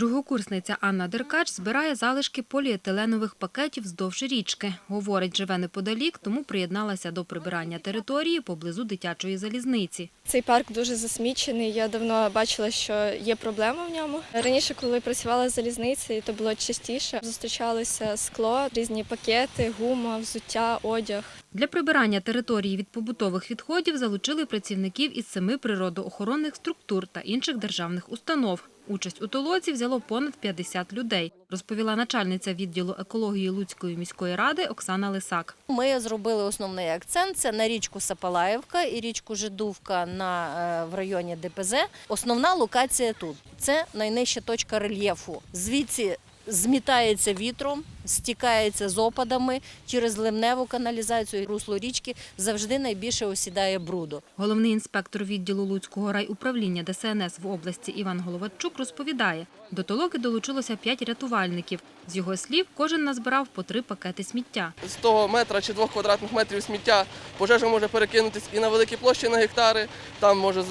Другокурсниця Анна Деркач збирає залишки поліетиленових пакетів вздовж річки. Говорить, живе неподалік, тому приєдналася до прибирання території поблизу дитячої залізниці. Цей парк дуже засмічений. Я давно бачила, що є проблема в ньому. Раніше, коли працювала з залізницею, то було частіше. Зустрічалося скло, різні пакети, гума, взуття, одяг. Для прибирання території від побутових відходів залучили працівників із семи природоохоронних структур та інших державних установ. Участь у толоці взяло понад 50 людей, розповіла начальниця відділу екології Луцької міської ради Оксана Лисак. Ми зробили основний акцент це на річку Сапалаївка і річку Жидувка на, е, в районі ДПЗ. Основна локація тут це найнижча точка рельєфу. Звідси змітається вітром, стікається з опадами через ливневу каналізацію. Русло річки завжди найбільше осідає бруду. Головний інспектор відділу Луцького райуправління ДСНС в області Іван Головатчук розповідає, до толоки долучилося п'ять рятувальників. З його слів, кожен назбирав по три пакети сміття. з того метра чи двох квадратних метрів сміття пожежа може перекинутись і на великі площі на гектари, там може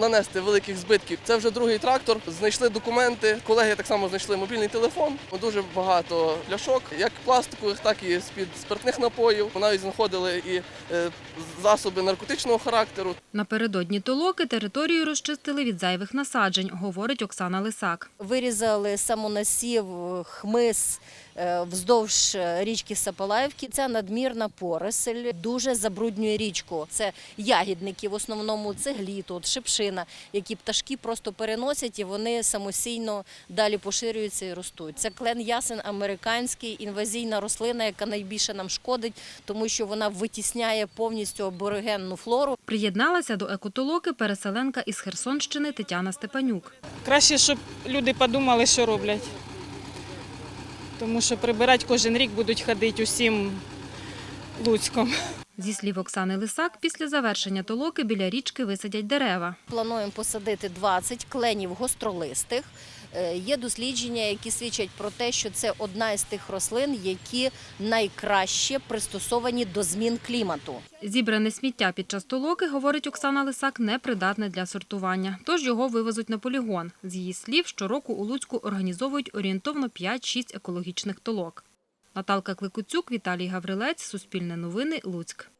нанести великих збитків. Це вже другий трактор. Знайшли документи. Колеги так само знайшли мобільний телефон. Дуже багато пляшок, як пластикових, так і з-під спиртних напоїв. Навіть знаходили і е, засоби наркотичного характеру. Напередодні толоки територію розчистили від зайвих насаджень, говорить Оксана Лисак. Вирізали самонасів, хмиз вздовж е, річки Сапалаївки. Це надмірна поросель, дуже забруднює річку. Це ягідники, в основному цеглі, тут шипшина, які пташки просто переносять і вони самостійно далі поширюються і ростуть. Це клен ясен американський, інвазійна рослина, яка найбільше нам шкодить, тому що вона витісняє повністю аборигенну флору. Приєдналася до екотолоки переселенка із Херсонщини Тетяна Степанюк. Краще, щоб люди подумали, що роблять. Тому що прибирати кожен рік будуть ходити усім Луцьком. Зі слів Оксани Лисак, після завершення толоки біля річки висадять дерева. Плануємо посадити 20 кленів гостролистих. Е, Є дослідження, які свідчать про те, що це одна із тих рослин, які найкраще пристосовані до змін клімату. Зібране сміття під час толоки, говорить Оксана Лисак, непридатне для сортування, тож його вивезуть на полігон. З її слів, щороку у Луцьку організовують орієнтовно 5-6 екологічних толок. Наталка Кликуцюк, Віталій Гаврилець, Суспільне новини, Луцьк.